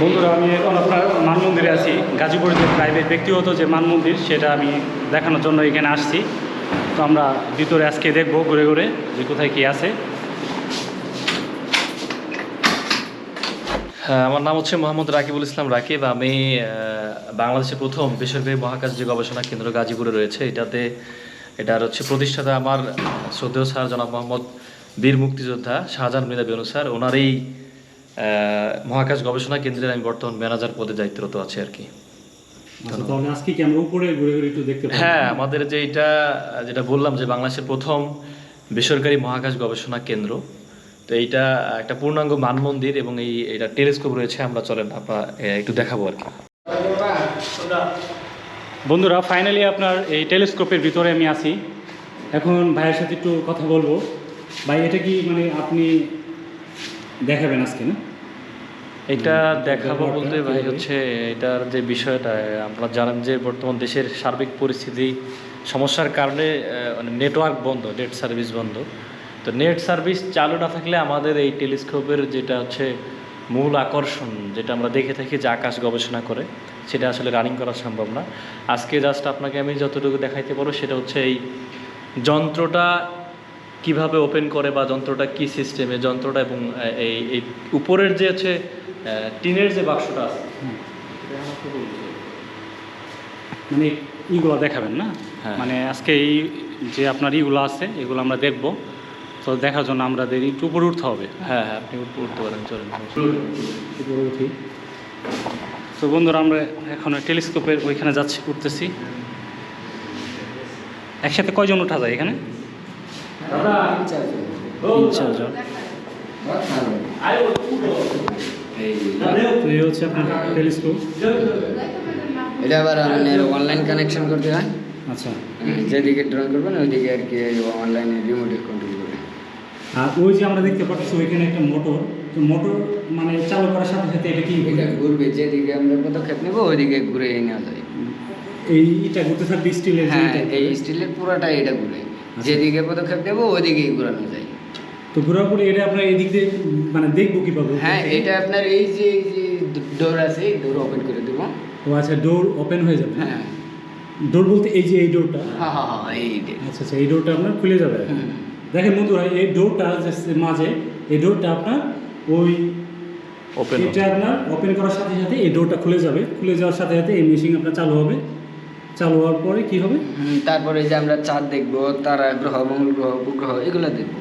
বন্ধুরা, আমি এখন আপনার মান মন্দিরে আছি। গাজীপুরের যে প্রাইভেট ব্যক্তিগত যে মান মন্দির সেটা আমি দেখানোর জন্য এখানে আসছি। তো আমরা ভিতরে আজকে দেখব ঘুরে ঘুরে যে কোথায় কী আছে। আমার নাম হচ্ছে মোহাম্মদ রাকিবুল ইসলাম রাকিব। আমি বাংলাদেশের প্রথম বেসরকারি মহাকাশ যে গবেষণা কেন্দ্র গাজীপুরে রয়েছে। এটাতে, এটার হচ্ছে প্রতিষ্ঠাতা আমার শ্রদ্ধেয় স্যার জনাব মোহাম্মদ বীর মুক্তিযোদ্ধা শাহজাহান মৃদা বেনু স্যার। ওনার এই মহাকাশ গবেষণা কেন্দ্রের আমি বর্তমান ম্যানেজার পদে দায়িত্বরত আছি আর কি। আচ্ছা তাহলে আজকে কি আমরা উপরে ঘুরে ঘুরে একটু দেখতে পাবো? হ্যাঁ আমাদের যে এটা যেটা বললাম যে বাংলাদেশের প্রথম বেসরকারি মহাকাশ গবেষণা কেন্দ্র তো এইটা একটা পূর্ণাঙ্গ মান মন্দির এবং এই এটা টেলিস্কোপ রয়েছে আমরা চলেন আপনার একটু দেখাবো আর কি। বন্ধুরা ফাইনালি আপনার এই টেলিস্কোপের ভিতরে আমি আছি। এখন ভাইয়ের সাথে একটু কথা বলব। ভাই এটা কি মানে আপনি দেখাবেন আজকে না? এটা দেখাবো বলতে ভাই হচ্ছে এটার যে বিষয়টা আপনারা জানেন যে বর্তমান দেশের সার্বিক পরিস্থিতি সমস্যার কারণে মানে নেটওয়ার্ক বন্ধ নেট সার্ভিস বন্ধ। তো নেট সার্ভিস চালু না থাকলে আমাদের এই টেলিস্কোপের যেটা হচ্ছে মূল আকর্ষণ যেটা আমরা দেখে থাকি যে আকাশ গবেষণা করে সেটা আসলে রানিং করা সম্ভব না। আজকে জাস্ট আপনাকে আমি যতটুকু দেখাইতে পারব সেটা হচ্ছে এই যন্ত্রটা কীভাবে ওপেন করে বা যন্ত্রটা কি সিস্টেমে যন্ত্রটা এবং এই এই উপরের যে হচ্ছে আহ, টিনের যে বাক্সটা আছে। মানে ইগুলো দেখাবেন না? হ্যাঁ। মানে আজকে এই যে আপনার ইগুলো আছে এগুলো আমরা দেখব। তো দেখার জন্য আমাদের একটু উপরে উঠতে হবে। হ্যাঁ হ্যাঁ আপনি উপরে উঠতে পারেন চলেন। উপরে উঠি। তো বন্ধুরা আমরা এখন টেলিস্কোপের ওইখানে যাচ্ছি উঠতেছি। একসাথে কয়জন উঠা যায় এখানে? চারজন তো এই হচ্ছে আপনার টেলিস্কোপ। এটা আবার আপনার অনলাইন কানেকশন করতে হয়। আচ্ছা। যেদিকে ড্রয়িং করবেন ওইদিকে আর কি অনলাইনে রিমোটে কন্ট্রোল করে আর ওই যে আমরা দেখতে পাচ্ছি ওইখানে একটা মোটর তো মোটর মানে চালু করার সাথে সাথে এটা কি এটা ঘুরবে? যেদিকে আমরা পদক্ষেপ নেব ওইদিকে ঘুরে নেওয়া যায়। এই এটা ঘুরতে থাকবে স্টিলের হ্যাঁ এই স্টিলের পুরাটাই এটা ঘুরে। যেদিকে পদক্ষেপ নেব ওইদিকেই ঘুরানো যায়। তো ঘোরার পরে এটা আপনার এদিক দিয়ে মানে দেখব কীভাবে? হ্যাঁ এটা আপনার এই যে এই যে ডোর আছে এই ডোর ওপেন করে দেবো। ও আচ্ছা ডোর ওপেন হয়ে যাবে? হ্যাঁ। ডোর বলতে এই যে এই ডোরটা? হ্যাঁ হ্যাঁ হ্যাঁ এই। আচ্ছা আচ্ছা এই ডোরটা আপনার খুলে যাবে। দেখেন বন্ধুরা এই ডোরটা মাঝে এই ডোরটা আপনার ওই ওপেন এটা আপনার ওপেন করার সাথে সাথে এই ডোরটা খুলে যাবে। খুলে যাওয়ার সাথে সাথে এই মেশিন আপনার চালু হবে। চালু হওয়ার পরে কি হবে? তারপরে যে আমরা চাঁদ দেখব, তারা গ্রহ, মঙ্গল গ্রহ, উপগ্রহ, এগুলো দেখব।